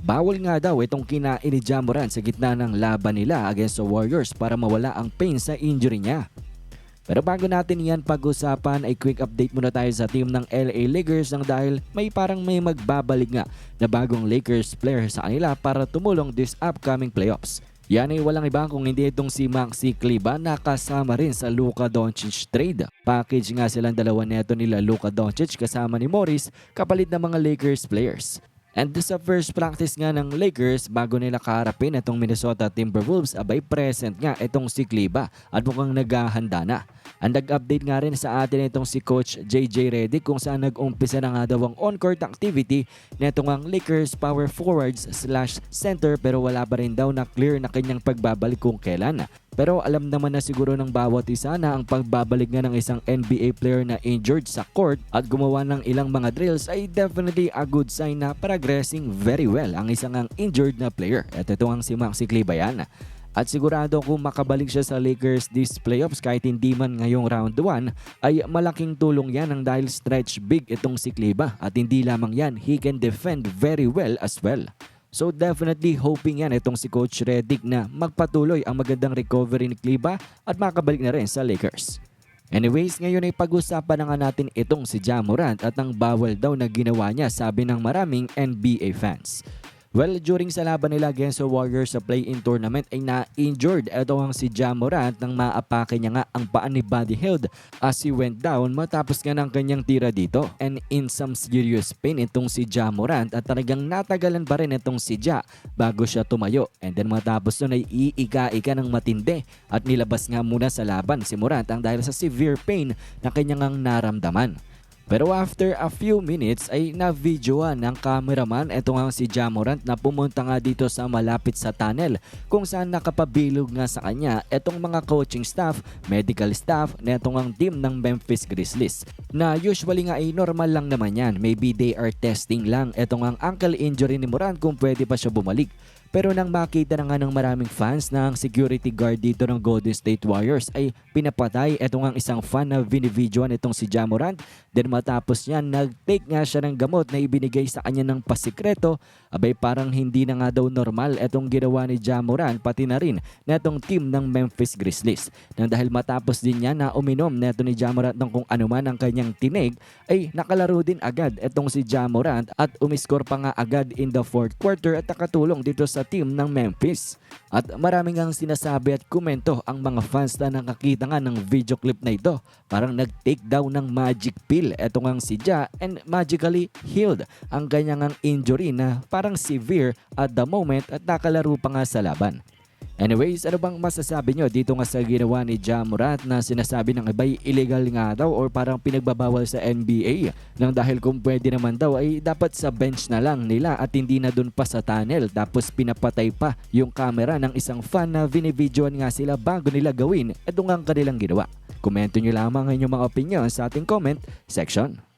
Bawal nga daw itong kinain ni Ja Morant sa gitna ng laban nila against the Warriors para mawala ang pain sa injury niya. Pero bago natin yan pag-usapan ay quick update muna tayo sa team ng LA Lakers nang dahil may parang may magbabalik nga na bagong Lakers player sa kanila para tumulong this upcoming playoffs. Yan ay walang iba kung hindi itong si Maxi Kleber na kasama rin sa Luka Doncic trade. Package nga silang dalawa neto nila Luka Doncic kasama ni Morris kapalit ng mga Lakers players. And sa first practice nga ng Lakers bago nila kaharapin itong Minnesota Timberwolves abay present nga itong si Kleba at mukhang naghahanda na. Ang nag-update nga rin sa atin itong si Coach JJ Redick kung saan nag-umpisa na nga daw ang on-court activity netong ang Lakers power forwards slash center pero wala pa rin daw na clear na kanyang pagbabalik kung kailan. Pero alam naman na siguro ng bawat isa na ang pagbabalik nga ng isang NBA player na injured sa court at gumawa ng ilang mga drills ay definitely a good sign na progressing very well ang isang ang injured na player. At ito ang si Maxi Klebayan. At sigurado kung makabalik siya sa Lakers this playoffs kahit hindi man ngayong round 1 ay malaking tulong yan ang dahil stretch big itong si Kleba at hindi lamang yan, he can defend very well as well. So definitely hoping yan itong si Coach Redick na magpatuloy ang magandang recovery ni Kleba at makabalik na rin sa Lakers. Anyways, ngayon ay pag-usapan na nga natin itong si Ja Morant at ang bawal daw na ginawa niya sabi ng maraming NBA fans. Well, during sa laban nila against the Warriors sa play-in tournament ay na-injured ito ang si Ja Morant nang maapake niya nga ang paan ni Buddy Hield as he went down matapos nga ng kanyang tira dito. And in some serious pain itong si Ja Morant at talagang natagalan pa rin itong si Ja bago siya tumayo. And then matapos nun ay iika-ika ng matindi at nilabas nga muna sa laban si Morant ang dahil sa severe pain na kanyang naramdaman. Pero after a few minutes ay na-videoan ng cameraman ito nga si Jamorant na pumunta nga dito sa malapit sa tunnel kung saan nakapabilog nga sa kanya itong mga coaching staff, medical staff na itong ang team ng Memphis Grizzlies. Na usually nga ay normal lang naman yan. Maybe they are testing lang itong ang ankle injury ni Morant kung pwede pa siya bumalik. Pero nang makita na nga ng maraming fans na ang security guard dito ng Golden State Warriors ay pinapatay itong ang isang fan na binivideoan itong si Jamorant. Then matapos niyan, nag-take nga siya ng gamot na ibinigay sa kanya ng pasikreto. Abay parang hindi na nga daw normal itong ginawa ni Jamorant pati na rin na itong team ng Memphis Grizzlies. Nang dahil matapos din niya na uminom neto ni Jamorant ng kung ano man ang kanyang tinig ay nakalaro din agad itong si Jamorant at umiskor pa nga agad in the fourth quarter at nakatulong dito sa team ng Memphis. At maraming ang sinasabi at komento ang mga fans na nakakita nga ng video clip na ito. Parang nag-take down ng magic pill etong ang si Ja and magically healed ang kanyang ang injury na parang severe at the moment at nakalaro pa nga sa laban. Anyways, ano bang masasabi nyo dito nga sa ginawa ni Ja Morant na sinasabi ng iba'y illegal nga daw or parang pinagbabawal sa NBA? Nang dahil kung pwede naman daw ay dapat sa bench na lang nila at hindi na dun pa sa tunnel tapos pinapatay pa yung camera ng isang fan na vinibidyoan nga sila bago nila gawin itong ang kanilang ginawa. Komento nyo lamang ang inyong mga opinion sa ating comment section.